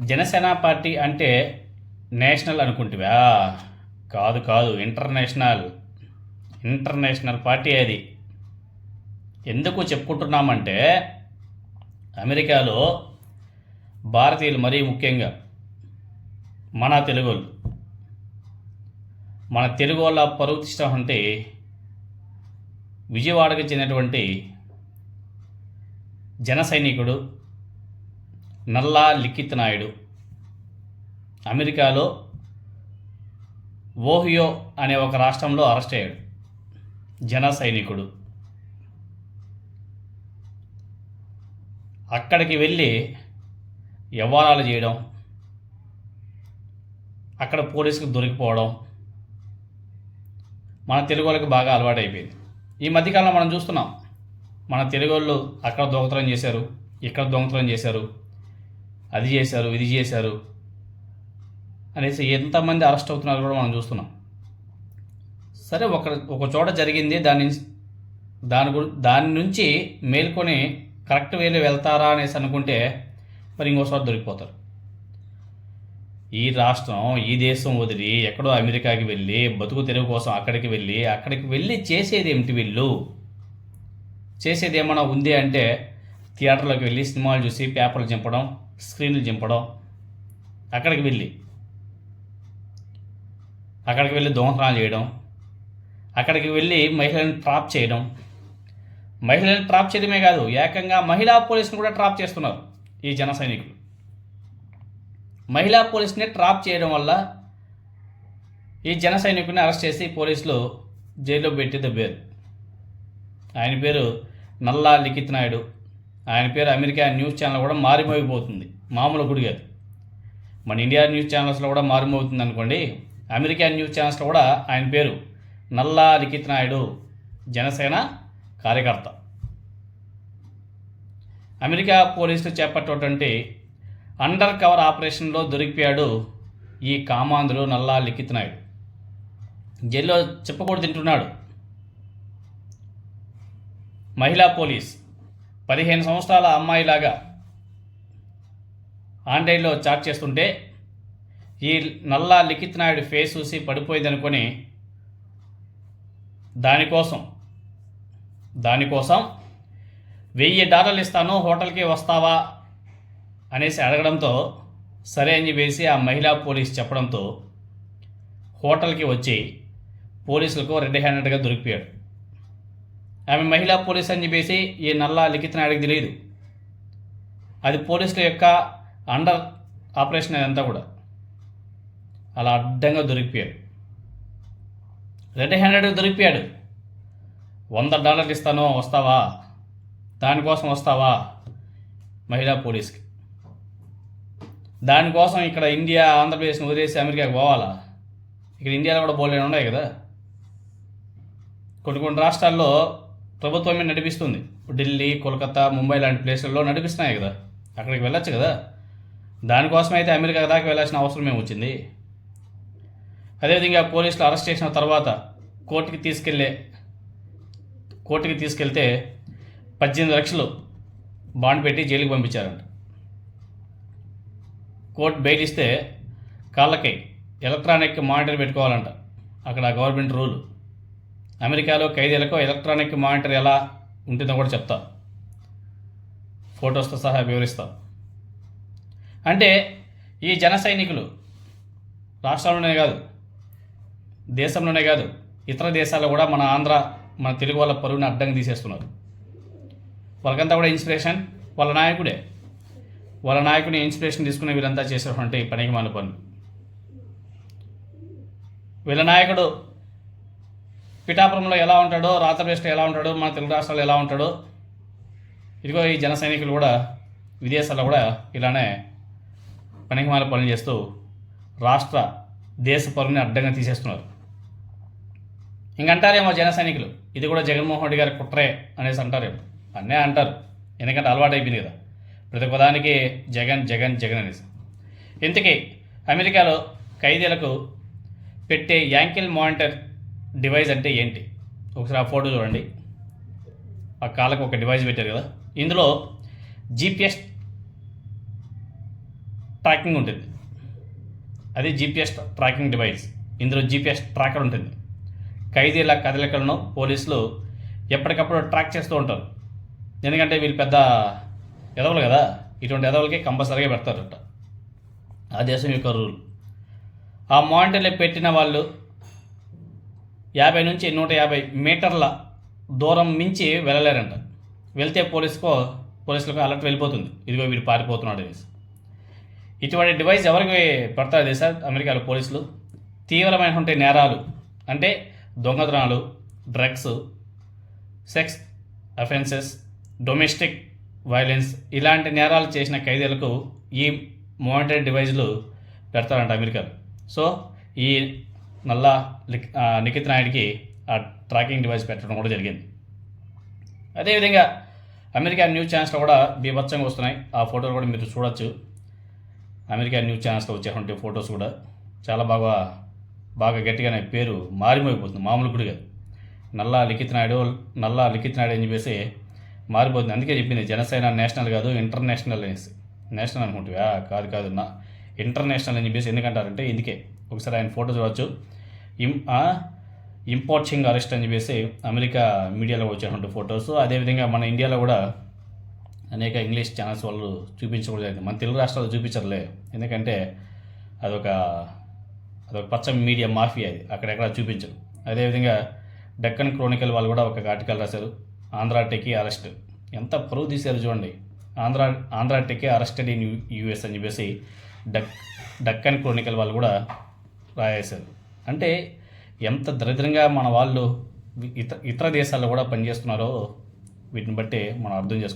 Janasena party అంటే national అనుకుంటువా? కాదు కాదు ఇంటర్నేషనల్. ఇంటర్నేషనల్ పార్టీ అది. ఎందుకు చెప్పుకుంటున్నామంటే అమెరికాలో భారతీయులు మరీ ముఖ్యంగా మన తెలుగు మన తెలుగు వాళ్ళ పరువు అంటే విజయవాడకు చెందినటువంటి జన సైనికుడు నల్లా లిఖిత్ నాయుడు. అమెరికాలో ఓహియో అనే ఒక రాష్ట్రంలో అరెస్ట్ అయ్యాడు. జన సైనికుడు. అక్కడికి వెళ్ళి వ్యవహారాలు చేయడం అక్కడ పోలీసుకు దొరికిపోవడం మన తెలుగు వాళ్ళకి బాగా అలవాటైపోయింది. ఈ మధ్యకాలంలో మనం చూస్తున్నాం మన తెలుగు వాళ్ళు అక్కడ దొంగతనం చేశారు ఇక్కడ దొంగతనం చేశారు అది చేశారు ఇది చేశారు అనేసి ఎంతమంది అరెస్ట్ అవుతున్నారు కూడా మనం చూస్తున్నాం. సరే ఒక ఒక చోట జరిగింది దాని దాని గురి దాని నుంచి మేల్కొని కరెక్ట్ వేలో వెళ్తారా అనేసి అనుకుంటే మరి ఇంకోసారి దొరికిపోతారు. ఈ రాష్ట్రం ఈ దేశం వదిలి ఎక్కడో అమెరికాకి వెళ్ళి బతుకు తెరువు కోసం అక్కడికి వెళ్ళి అక్కడికి వెళ్ళి చేసేది ఏమిటి వీళ్ళు? చేసేది ఏమైనా ఉంది అంటే థియేటర్లోకి వెళ్ళి సినిమాలు చూసి పేపర్లు చింపడం స్క్రీన్లు చింపడం అక్కడికి వెళ్ళి అక్కడికి వెళ్ళి దొంగతనాలు చేయడం అక్కడికి వెళ్ళి మహిళలను ట్రాప్ చేయడం. మహిళలను ట్రాప్ చేయడమే కాదు ఏకంగా మహిళా పోలీసును కూడా ట్రాప్ చేస్తున్నారు ఈ జన సైనికులు. మహిళా పోలీసుని ట్రాప్ చేయడం వల్ల ఈ జన సైనికుని అరెస్ట్ చేసి పోలీసులు జైల్లో పెట్టి దెబ్బారు ఆయన పేరు నల్లా లిఖిత్ నాయుడు. ఆయన పేరు అమెరికా న్యూస్ ఛానల్ కూడా మారిమోగిపోతుంది. మామూలు గుడి కాదు. మన ఇండియా న్యూస్ ఛానల్స్లో కూడా మారిమోగుతుంది అనుకోండి అమెరికా న్యూస్ ఛానల్స్లో కూడా ఆయన పేరు నల్లా లిఖిత్ నాయుడు జనసేన కార్యకర్త. అమెరికా పోలీసులు చేపట్టేటువంటి అండర్ కవర్ ఆపరేషన్లో దొరికిపోయాడు ఈ కామాంధ్రుడు నల్లా లిఖిత్ నాయుడు. జైల్లో చెప్పకూడదు తింటున్నాడు. మహిళా పోలీస్ పదిహేను సంవత్సరాల అమ్మాయిలాగా ఆన్లైన్లో చాట్ చేస్తుంటే ఈ నల్లా లిఖిత్ నాయుడు ఫేస్ చూసి పడిపోయింది అనుకొని దానికోసం దానికోసం వెయ్యి డాలర్లు ఇస్తాను హోటల్కి వస్తావా అనేసి అడగడంతో సరే అని చెప్పేసి ఆ మహిళా పోలీస్ చెప్పడంతో హోటల్కి వచ్చి పోలీసులకు రెడ్ హ్యాండెడ్గా దొరికిపోయాడు. ఆమె మహిళా పోలీస్ అని చెప్పేసి ఈ నల్ల లిఖిత నాయుడికి తెలియదు. అది పోలీసుల యొక్క అండర్ ఆపరేషన్ అదంతా కూడా. అలా అడ్డంగా దొరికిపోయాడు. రెడ్ హ్యాండెడ్ దొరికిపోయాడు. వంద డాలర్లు ఇస్తాను వస్తావా? దానికోసం వస్తావా? మహిళా పోలీస్కి. దానికోసం ఇక్కడ ఇండియా ఆంధ్రప్రదేశ్ని వదిలేసి అమెరికాకి పోవాలా? ఇక్కడ ఇండియాలో కూడా బోలేని ఉన్నాయి కదా. కొన్ని కొన్ని రాష్ట్రాల్లో ప్రభుత్వమే నడిపిస్తుంది. ఢిల్లీ కోల్కతా ముంబై లాంటి ప్లేసుల్లో నడిపిస్తున్నాయి కదా. అక్కడికి వెళ్ళొచ్చు కదా. దానికోసం అయితే అమెరికా దాకా వెళ్ళాల్సిన అవసరం ఏమొచ్చింది అదేవిధంగా పోలీసులు అరెస్ట్ చేసిన తర్వాత కోర్టుకి తీసుకెళ్ళే కోర్టుకి తీసుకెళ్తే పద్దెనిమిది లక్షలు బాండ్ పెట్టి జైలుకి పంపించారంట. కోర్టు బెయిల్ ఇస్తే కాళ్ళకి ఎలక్ట్రానిక్ మానిటర్ పెట్టుకోవాలంట. అక్కడ గవర్నమెంట్ రూల్. అమెరికాలో ఖైదీలకు ఎలక్ట్రానిక్ మానిటర్ ఎలా ఉంటుందో కూడా చెప్తా. ఫొటోస్తో సహా వివరిస్తాం. అంటే ఈ జన సైనికులు రాష్ట్రంలోనే కాదు దేశంలోనే కాదు ఇతర దేశాల్లో కూడా మన ఆంధ్ర మన తెలుగు వాళ్ళ పరువుని అడ్డంగా తీసేస్తున్నారు. వాళ్ళకంతా కూడా ఇన్స్పిరేషన్ వాళ్ళ నాయకుడే. వాళ్ళ నాయకుని ఇన్స్పిరేషన్ తీసుకుని వీళ్ళంతా చేసేటువంటి పనికి మన పనులు. వీళ్ళ నాయకుడు పిఠాపురంలో ఎలా ఉంటాడో రాత్రప్రదేశ్లో ఎలా ఉంటాడో మన తెలుగు రాష్ట్రాల్లో ఎలా ఉంటాడో ఇదిగో ఈ జన సైనికులు కూడా విదేశాల్లో కూడా ఇలానే పనికిమాల పనులు చేస్తూ రాష్ట్ర దేశ పరుని అడ్డంగా తీసేస్తున్నారు. ఇంకంటారేమో జన సైనికులు ఇది కూడా జగన్మోహన్ రెడ్డి గారి కుట్రే అనేసి అంటారేమో అన్నే అంటారు ఎందుకంటే అలవాటు అయిపోయింది కదా. ప్రతి పదానికి జగన్ జగన్ జగన్ అనేసి. ఇంతకీ అమెరికాలో ఖైదీలకు పెట్టే యాంకిల్ మానిటర్ డివైజ్ అంటే ఏంటి? ఒకసారి ఆ ఫోటో చూడండి. ఆ కాళ్ళకు ఒక డివైస్ పెట్టారు కదా. ఇందులో జీపీఎస్ ట్రాకింగ్ ఉంటుంది. అది జీపీఎస్ ట్రాకింగ్ డివైస్ ఇందులో జీపీఎస్ ట్రాకర్ ఉంటుంది. ఖైదీల కదలికలను పోలీసులు ఎప్పటికప్పుడు ట్రాక్ చేస్తూ ఉంటారు. ఎందుకంటే వీళ్ళు పెద్ద ఎదవలు కదా. ఇటువంటి ఎదవలకి కంపల్సరీగా పెడతారట. ఆ దేశం యొక్క రూల్. ఆ మానిటర్లు పెట్టిన వాళ్ళు యాభై నుంచి నూట యాభై మీటర్ల దూరం మించి వెళ్ళలేరంట. వెళ్తే పోలీసుకో పోలీసులకు అలర్ట్ వెళ్ళిపోతుంది. ఇదిగో వీడు పారిపోతున్నాడు అనేసి. ఇటువంటి డివైస్ ఎవరికి పెడతారు తెలుసా? అమెరికాలో పోలీసులు. తీవ్రమైనటువంటి నేరాలు అంటే దొంగతనాలు drugs sex offences domestic violence ఇలాంటి నేరాలు చేసిన ఖైదీలకు ఈ మానిటరీ డివైజ్లు పెడతారంట అమెరికాలో. సో ఈ నల్లా నిఖిత్ నాయుడికి ఆ ట్రాకింగ్ డివైస్ పెట్టడం కూడా జరిగింది. అదేవిధంగా అమెరికా న్యూస్ ఛానల్స్లో కూడా బీభత్సంగా వస్తున్నాయి. ఆ ఫోటోలు కూడా మీరు చూడొచ్చు. అమెరికా న్యూస్ ఛానల్స్లో వచ్చేటువంటి ఫొటోస్ కూడా చాలా బాగా బాగా గట్టిగానే పేరు మారిపోయిపోతుంది. మామూలు గుడిగా. నల్లా లిఖిత్ నాయుడు నల్లా లిఖిత్ నాయుడు అని చెప్పేసి మారిపోతుంది. అందుకే చెప్పింది జనసేన నేషనల్ కాదు ఇంటర్నేషనల్ అనేసి. నేషనల్ అనుకుంటువా కాదు కాదు నా ఇంటర్నేషనల్ అని చెప్పేసి ఎందుకంటారంటే ఇందుకే. ఒకసారి ఆయన ఫోటో చూడవచ్చు ఇం ఇంపోర్టింగ్ అరెస్ట్ అని చెప్పేసి అమెరికా మీడియాలో వచ్చేటువంటి ఫొటోస్. అదేవిధంగా మన ఇండియాలో కూడా అనేక ఇంగ్లీష్ ఛానల్స్ వాళ్ళు చూపించకూడదు జరిగింది మన తెలుగు రాష్ట్రాలు చూపించరులే ఎందుకంటే అదొక అదొక పచ్చ మీడియా మాఫియా అది. అక్కడెక్కడ చూపించరు. అదేవిధంగా డక్కన్ క్రోనికల్ వాళ్ళు కూడా ఒక ఆర్టికల్ రాశారు. Andhra techie arrest. ఎంత పరువు తీశారు చూడండి. Andhra Andhra techie arrested in US అని చెప్పేసి డక్ డక్కన్ క్రోనికల్ వాళ్ళు కూడా రాయేశారు. అంటే ఎంత దరిద్రంగా మన వాళ్ళు ఇతర ఇతర దేశాల్లో కూడా పనిచేస్తున్నారో వీటిని బట్టి మనం అర్థం చేసుకోవాలి.